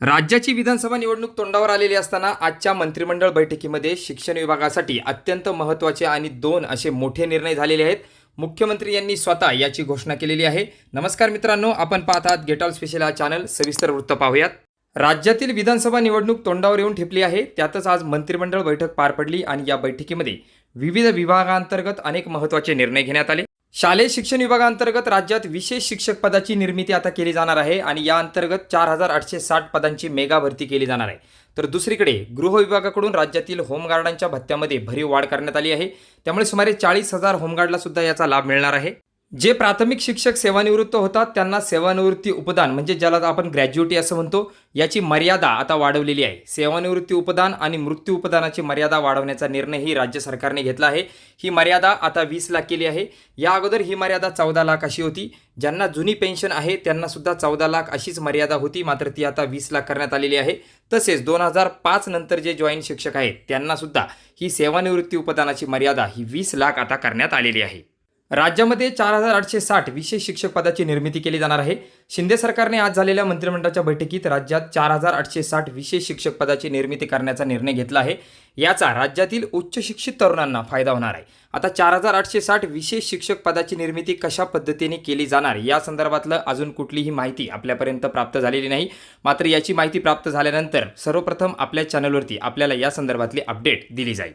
राज्याची विधानसभा निवडणूक तोंडावर आलेली असताना आजच्या मंत्रिमंडळ बैठकीमध्ये शिक्षण विभागासाठी अत्यंत महत्त्वाचे आणि दोन असे मोठे निर्णय झालेले आहेत. मुख्यमंत्री यांनी स्वतः याची घोषणा केलेली आहे. नमस्कार मित्रांनो आपण पाहत आहात गेट ऑल स्पेशल हा चॅनल सविस्तर वृत्त पाहूयात. राज्यातील विधानसभा निवडणूक तोंडावर येऊन ठेपली आहे. त्यातच आज मंत्रिमंडळ बैठक पार पडली आणि या बैठकीमध्ये विविध विभागांतर्गत अनेक महत्त्वाचे निर्णय घेण्यात आले. शालेय शिक्षण विभागांतर्गत राज्यात विशेष शिक्षक पदाची निर्मिती आता केली जाणार आहे आणि या अंतर्गत चार हजार आठशे साठ पदांची मेगा भरती केली जाणार आहे. तर दुसरीकडे गृह विभागाकडून राज्यातील होमगार्डांच्या भत्त्यामध्ये भरीव वाढ करण्यात आली आहे. त्यामुळे सुमारे चाळीस हजार होमगार्डला सुद्धा याचा लाभ मिळणार आहे. जे प्राथमिक शिक्षक सेवानिवृत्त होतात त्यांना सेवानिवृत्ती उपदान म्हणजे ज्याला आपण ग्रॅज्युएटी असं म्हणतो याची मर्यादा आता वाढवलेली आहे. सेवानिवृत्ती उपदान आणि मृत्यू उपदानाची मर्यादा वाढवण्याचा निर्णयही राज्य सरकारने घेतला आहे. ही मर्यादा आता वीस लाख केली आहे. या अगोदर ही मर्यादा चौदा लाख अशी होती. ज्यांना जुनी पेन्शन आहे त्यांनासुद्धा चौदा लाख अशीच मर्यादा होती. मात्र ती आता वीस लाख करण्यात आलेली आहे. तसेच दोन हजार पाच नंतर जे जॉईन शिक्षक आहेत त्यांनासुद्धा ही सेवानिवृत्ती उपदानाची मर्यादा ही वीस लाख आता करण्यात आलेली आहे. राज्यामध्ये चार हजार आठशे साठ विशेष शिक्षक पदाची निर्मिती केली जाणार आहे. शिंदे सरकारने आज झालेल्या मंत्रिमंडळाच्या बैठकीत राज्यात चार हजार आठशे साठ विशेष शिक्षक पदाची निर्मिती करण्याचा निर्णय घेतला आहे. याचा राज्यातील उच्च शिक्षित तरुणांना फायदा होणार आहे. आता चार हजार आठशे साठ विशेष शिक्षक पदाची निर्मिती कशा पद्धतीने केली जाणार या संदर्भातलं अजून कुठलीही माहिती आपल्यापर्यंत प्राप्त झालेली नाही. मात्र याची माहिती प्राप्त झाल्यानंतर सर्वप्रथम आपल्या चॅनलवरती आपल्याला या संदर्भातली अपडेट दिली जाईल.